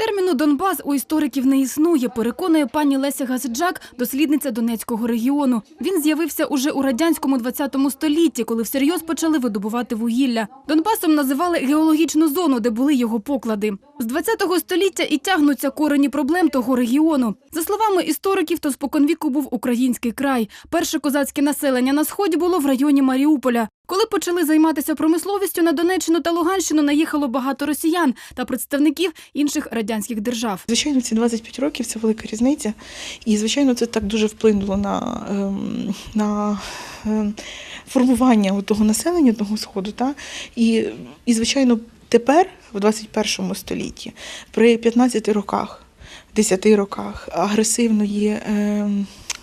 Терміну Донбас у істориків не існує, переконує пані Леся Газиджак, дослідниця Донецького регіону. Він з'явився уже у радянському 20 столітті, коли всерйоз почали видобувати вугілля. Донбасом називали геологічну зону, де були його поклади. З 20 століття і тягнуться корені проблем того регіону. За словами істориків, то споконвіку був український край. Перше козацьке населення на сході було в районі Маріуполя. Коли почали займатися промисловістю, на Донеччину та Луганщину наїхало багато росіян та представників інших радянських держав. Звичайно, ці 25 років це велика різниця. І, звичайно, це так дуже вплинуло на, ем, на ем, формування того населення того сходу. Та? І, і, звичайно, тепер, в 21 столітті, при 15 роках, 10 роках агресивної.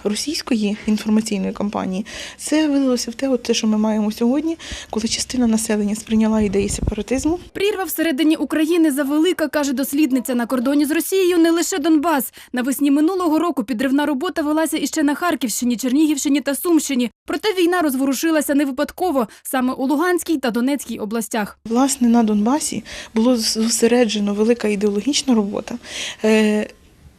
Російської інформаційної кампанії це вилилося в те, от те, що ми маємо сьогодні, коли частина населення сприйняла ідеї сепаратизму, Прірва всередині України завелика, каже дослідниця. На кордоні з Росією не лише Донбас. Навесні минулого року підривна робота велася іще на Харківщині, Чернігівщині та Сумщині. Проте війна розворушилася не випадково саме у Луганській та Донецькій областях. Власне, на Донбасі було зосереджено велика ідеологічна робота.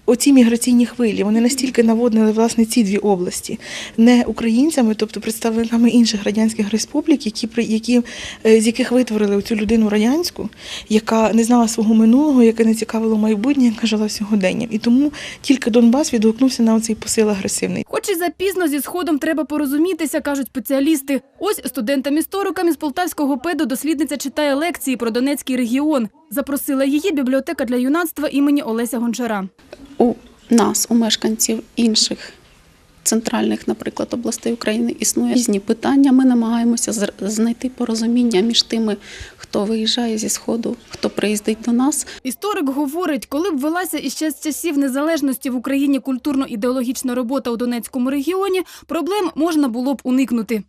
Оці міграційні хвилі вони настільки наводнили власне ці дві області не українцями, тобто представниками інших радянських республік, які при- які е, з яких витворили цю людину радянську, яка не знала свого минулого, яка не цікавила майбутнє, яка жила сьогоденням. І тому тільки Донбас відгукнувся на цей посил агресивний. Хоч і запізно зі сходом треба порозумітися, кажуть спеціалісти. Ось студентам-історикам із Полтавського педу дослідниця читає лекції про Донецький регіон. Запросила її бібліотека для юнацтва імені Олеся Гончара. У нас, у мешканців інших центральних, наприклад, областей України існує різні питання. Ми намагаємося знайти порозуміння між тими, хто виїжджає зі сходу, хто приїздить до нас. Історик говорить, коли б велася іще з часів незалежності в Україні культурно-ідеологічна робота у Донецькому регіоні, проблем можна було б уникнути.